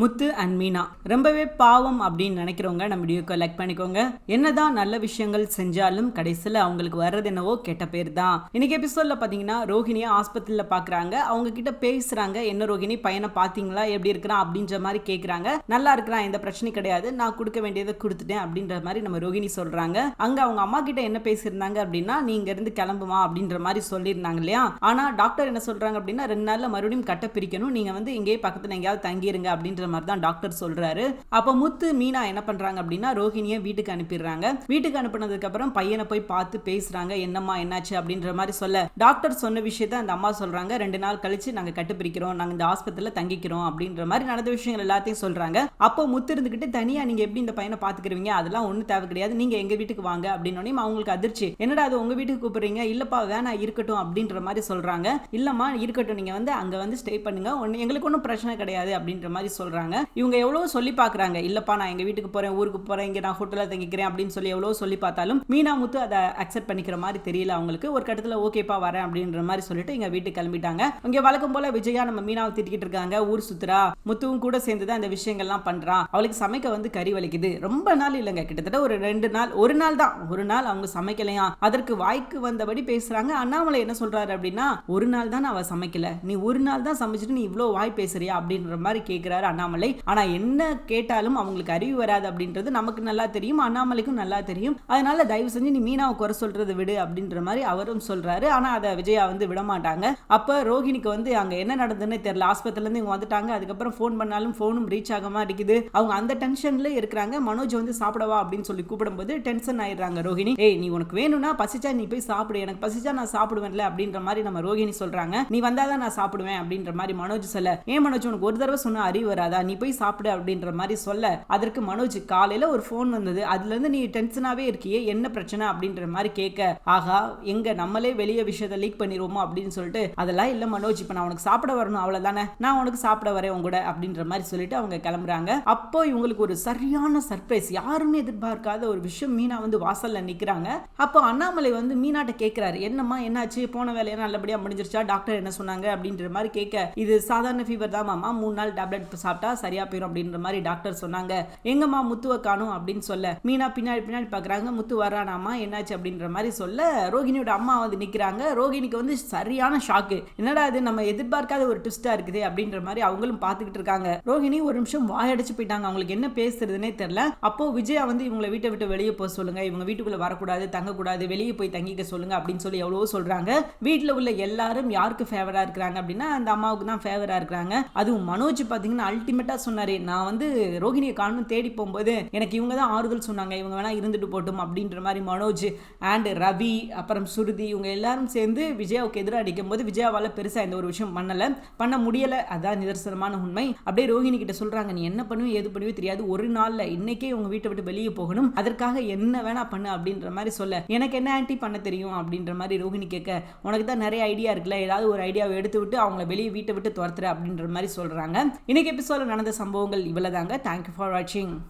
முத்து and Meena. ரொம்பவே பாவம் அப்படின்னு நினைக்கிறவங்க நம்ம வீடியோக்கு லைக் பண்ணிக்கோங்க. என்னதான் நல்ல விஷயங்கள் செஞ்சாலும் கடைசியில் அவங்களுக்கு வர்றது என்னவோ கெட்ட பேர் தான். இன்னைக்கு எபிசோட்ல பார்த்தீங்கன்னா ரோஹிணியை ஆஸ்பத்திரியில் பார்க்குறாங்க அவங்க கிட்ட பேசுறாங்க என்ன ரோஹிணி பையனை பார்த்தீங்களா எப்படி இருக்கிறான்? அப்படின்ற மாதிரி கேட்குறாங்க நல்லா இருக்கிறான் எந்த பிரச்சனையும் கிடையாது. நான் கொடுக்க வேண்டியதை கொடுத்துட்டேன் அப்படின்ற மாதிரி நம்ம ரோஹிணி சொல்றாங்க. அங்க அவங்க அம்மா கிட்ட என்ன பேசியிருந்தாங்க அப்படின்னா நீங்க இருந்து கிளம்புமா அப்படின்ற மாதிரி சொல்லியிருந்தாங்க இல்லையா? ஆனா டாக்டர் என்ன சொல்றாங்க அப்படின்னா ரெண்டு நாள்ல மறுபடியும் கட்ட பிரிக்கணும். நீங்க வந்து இங்கேயே பக்கத்துல எங்கேயாவது தங்கிருங்க அப்படின்ற மாதிரி தான் டாக்டர் சொல்றாரு. அப்போ முத்து மீனா என்ன பண்றாங்க அப்படின்னா ரோஹிணியை வீட்டுக்கு அனுப்பிடுறாங்க. வீட்டுக்கு அனுப்பினதுக்கு அப்புறம் பையனை போய் பார்த்து பேசுறாங்க. என்னம்மா என்னாச்சு அப்படின்ற மாதிரி சொல்ல. டாக்டர் சொன்ன விஷயத்த அந்த அம்மா சொல்றாங்க. ரெண்டு நாள் கழிச்சு நாங்க கட்டுப்பிடிக்கிறோம். நாங்க இந்த ஆஸ்பத்திரியில தங்கிக்கிறோம் அப்படின்ற மாதிரி நடந்த விஷயங்கள் எல்லாத்தையும் சொல்றாங்க. அப்போ முத்து இருந்துகிட்டு தனியா நீங்க எப்படி இந்த பையனை பாத்துக்கிறீங்க அதெல்லாம் ஒண்ணும் தேவை கிடையாது. நீங்க எங்க வீட்டுக்கு வாங்க அப்படின்னு அவங்களுக்கு அதிர்ச்சி. என்னடா அது உங்க வீட்டுக்கு கூப்பிடுறீங்க? இல்லப்பா வேணா இருக்கட்டும் அப்படின்ற மாதிரி சொல்றாங்க. இல்லம்மா இருக்கட்டும். நீங்க வந்து அங்க வந்து ஸ்டே பண்ணுங்க. ஒண்ணு எங்களுக்கு ஒன்றும் பிரச்சனை கிடையாது அப்படின்ற மாதிரி சொல்றாங்க. இவங்க எவ்வளவு சொல்லி பார்க்குறாங்க இல்லப்பா நான் எங்க வீட்டுக்கு போறேன் ஊருக்கு போறேன் இங்கே நான் ஹோட்டலில் தங்கிக்கிறேன் அப்படின்னு சொல்லி எவ்வளவு சொல்லி பார்த்தாலும் மீனா முத்து அதை அக்செப்ட் பண்ணிக்கிற மாதிரி தெரியல அவங்களுக்கு. ஒரு கட்டத்துல ஓகேப்பா வரேன் அப்படின்ற மாதிரி சொல்லிட்டு எங்க வீட்டுக்கு கிளம்பிட்டாங்க. இங்கே வழக்கம் போல விஜயா நம்ம மீனாவை திட்டிக்கிட்டு இருக்காங்க. ஊர் சுத்துறா. முத்துவும் கூட சேர்ந்து தான் இந்த விஷயங்கள்லாம் பண்றான் அவளுக்கு சமைக்க வந்து கறி வலிக்குது. ரொம்ப நாள் இல்லைங்க. கிட்டத்தட்ட ஒரு ரெண்டு நாள் ஒரு நாள் தான். ஒரு நாள் அவங்க சமைக்கலையா? அதற்கு வாய்க்கு வந்தபடி பேசுறாங்க. அண்ணாமலை என்ன சொல்றாரு அப்படின்னா ஒரு நாள் தான் அவ சமைக்கல. நீ ஒரு நாள் தான் சமைச்சிட்டு நீ இவ்வளோ வாய் பேசுறியா? அப்படின்ற மாதிரி கேட்கிறாரு அண்ணாமலை. ஆனா என்ன கேட்டாலும் அவங்களுக்கு அறிவு வராது அப்படின்றது நமக்கு நல்லா தெரியும் அண்ணாமலைக்கும் நல்லா தெரியும். அதனால தயவு செஞ்சு நீ மீனாவை குறை சொல்றது விடு அப்படின்ற மாதிரி அவரும் சொல்றாரு. ஆனா அதை விஜயா வந்து விட மாட்டாங்க. அப்ப ரோஹிணிக்கு வந்து அங்க என்ன நடந்ததுன்னு தெரியல. ஆஸ்பத்திரில இருந்து இவங்க வந்துட்டாங்க. அதுக்கப்புறம் ஃபோன் பண்ணாலும் ஃபோனும் ரீச் ஆகாம அடிக்குது அவங்க அந்த டென்ஷன்ல இருக்கிறாங்க. மனோஜ் வந்து சாப்பிடவா அப்படின்னு சொல்லி கூப்பிடும்போது டென்ஷன் ஆயிடுறாங்க ரோஹிணி. ஏய் நீ உனக்கு வேணும்னா பசிச்சா நீ போய் சாப்பிடு. எனக்கு பசிச்சா நான் சாப்பிடுவேன்ல அப்படின்ற மாதிரி நம்ம ரோஹிணி சொல்றாங்க. நீ வந்தாதான் நான் சாப்பிடுவேன் அப்படின்ற மாதிரி மனோஜ் சொல்ல. ஏன் மனோஜ் உனக்கு ஒரு தடவை சொன்ன அறிவு வராது? நீ போய் சாப்பிடு அப்படின்ற மாதிரி சொல்ல. அதற்கு மனோஜ் காலையில ஒரு ஃபோன் வந்தது. அதுல இருந்து நீ டென்ஷனாவே இருக்கியே என்ன பிரச்சனை அப்படின்ற மாதிரி கேட்க. ஆகா எங்க நம்மளே வெளியே விஷயத்த லீக் பண்ணிடுவோமோ அப்படின்னு சொல்லிட்டு அதெல்லாம் இல்ல மனோஜ் இப்ப நான் உனக்கு சாப்பிட வரணும் அவ்வளவுதானே? நான் உனக்கு சாப்பிட வரேன் உங்க கூட அப்படின்ற மாதிரி சொல்லிட்டு அவங்க கிளம்புறாங்க. அப்போ இவங்களுக்கு ஒரு சரியான சர்ப்ரைஸ் யாருமே எதிர்பார்க்காத ஒரு விஷயம் மீனா வந்து வாசல்ல நிக்கிறாங்க. அப்போ அண்ணாமலை வந்து மீனாட்ட கேட்கிறாரு என்னம்மா என்னாச்சு? போன வேலையெல்லாம் நல்லபடியா முடிஞ்சிருச்சா? டாக்டர் என்ன சொன்னாங்க? அப்படின்ற மாதிரி கேட்க. இது சாதாரண ஃபீவர் தான் மாமா. மூணு நாள் டேப்லெட் சாப்பிட்டு சாப்பிட்டா சரியா போயிடும் அப்படின்ற மாதிரி டாக்டர் சொன்னாங்க. எங்கம்மா முத்துவை காணும் அப்படின்னு சொல்ல. மீனா பின்னாடி பின்னாடி பாக்குறாங்க. முத்து வர்றானாமா என்னாச்சு அப்படின்ற மாதிரி சொல்ல. ரோகிணியோட அம்மா வந்து நிக்கிறாங்க. ரோகிணிக்கு வந்து சரியான ஷாக்கு. என்னடா இது நம்ம எதிர்பார்க்காத ஒரு ட்விஸ்டா இருக்குது அப்படின்ற மாதிரி அவங்களும் பாத்துக்கிட்டு இருக்காங்க. ரோகிணி ஒரு நிமிஷம் வாயடிச்சு போயிட்டாங்க. அவங்களுக்கு என்ன பேசுறதுனே தெரியல. அப்போ விஜயா வந்து இவங்களை வீட்டை விட்டு வெளியே போக சொல்லுங்க. இவங்க வீட்டுக்குள்ள வரக்கூடாது தங்கக்கூடாது வெளியே போய் தங்கிக்க சொல்லுங்க அப்படின்னு சொல்லி எவ்வளவோ சொல்றாங்க. வீட்டில் உள்ள எல்லாரும் யாருக்கு ஃபேவரா இருக்கிறாங்க அப்படின்னா அந்த அம்மாவுக்கு தான் ஃபேவரா இருக்கிறாங்க. அதுவும் மனோஜ் பாத்தீங்கன்னா அல்டி அல்டிமேட்டாக சொன்னாரு நான் வந்து ரோஹிணியை காணும் தேடி போகும்போது எனக்கு இவங்க தான் ஆறுதல் சொன்னாங்க இவங்க வேணால் இருந்துட்டு போட்டும் அப்படின்ற மாதிரி மனோஜ் அண்ட் ரவி அப்புறம் சுருதி இவங்க எல்லாரும் சேர்ந்து விஜயாவுக்கு எதிராக அடிக்கும் போது விஜயாவால பெருசா இந்த ஒரு விஷயம் பண்ணல. பண்ண முடியல. அதான் நிதர்சனமான உண்மை. அப்படியே ரோஹிணி கிட்ட சொல்றாங்க நீ என்ன பண்ணுவோம் ஏது பண்ணுவே தெரியாது. ஒரு நாள்ல இன்னைக்கே உங்க வீட்டை விட்டு வெளியே போகணும். அதற்காக என்ன வேணா பண்ணு அப்படின்ற மாதிரி சொல்ல. எனக்கு என்ன ஆன்டி பண்ண தெரியும்? அப்படின்ற மாதிரி ரோஹிணி கேட்க உனக்கு தான் நிறைய ஐடியா இருக்குல்ல. ஏதாவது ஒரு ஐடியாவை எடுத்து விட்டு அவங்கள வெளியே வீட்டை விட்டு துரத்துற அப்படின்ற மாதிரி சொல்றாங்க. இன்னைக்கு எபிசோட நடந்த சம்பவங்கள் இவ்வளவுதாங்க. தேங்க்யூ ஃபார் வாட்சிங்